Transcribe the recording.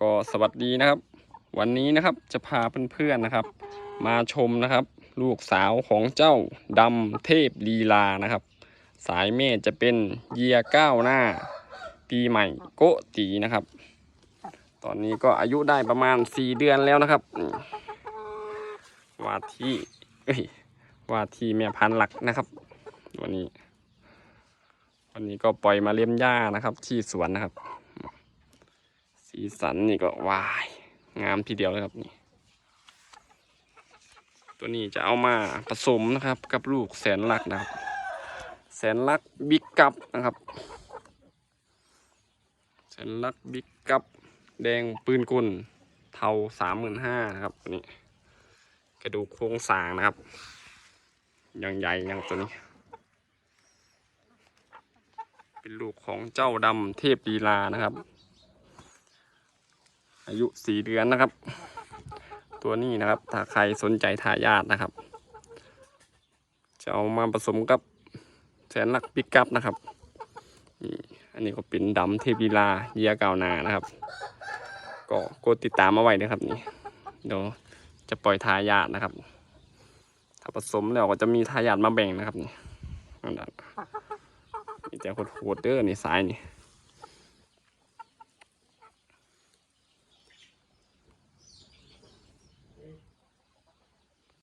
ก็สวัสดีนะครับ วันนี้นะครับจะพาเพื่อนๆนะครับ มาชมนะครับ ลูกสาวของเจ้าดำเทพลีลานะครับ สายเมธจะเป็นเยียก้าวหน้า ปีใหม่โกตีนะครับ ตอนนี้ก็อายุได้ประมาณ 4 เดือนแล้วนะครับว่าที่ว่าที่แม่พันธุ์หลักนะครับวันนี้ วันนี้ก็ปล่อยมาเลี้ยมหญ้านะครับ ที่สวนนะครับ สีสันนี่ก็วายงามทีเดียวเลยครับนี่ ตัวนี้จะเอามาผสมนะครับ กับลูกแสนลักนะครับ แสนลักบิ๊กกับนะครับ แสนลักบิ๊กกับแดงปืนกลเทาสามหมื่นห้านะครับนี้กระดูกโครงสร้างนะครับยังใหญ่ยังตัวนี้ เป็นลูกของเจ้าดำเทพลีลานะครับ อายุสี่เดือนนะครับ ตัวนี้นะครับ ถ้าใครสนใจทายาทนะครับ จะเอามาผสมกับแสนลักปิกัพนะครับอันนี้ก็เป็นดำเทพีลาเยียเกาวนานะครับ ก็กดติดตามมาไว้นะครับนี่เดี๋ยวจะปล่อยทายาทนะครับ ถ้าผสมแล้วก็จะมีทายาทมาแบ่งนะครับนี่นั่นแหละนี่จะโหดๆเด้อนี่สายนี่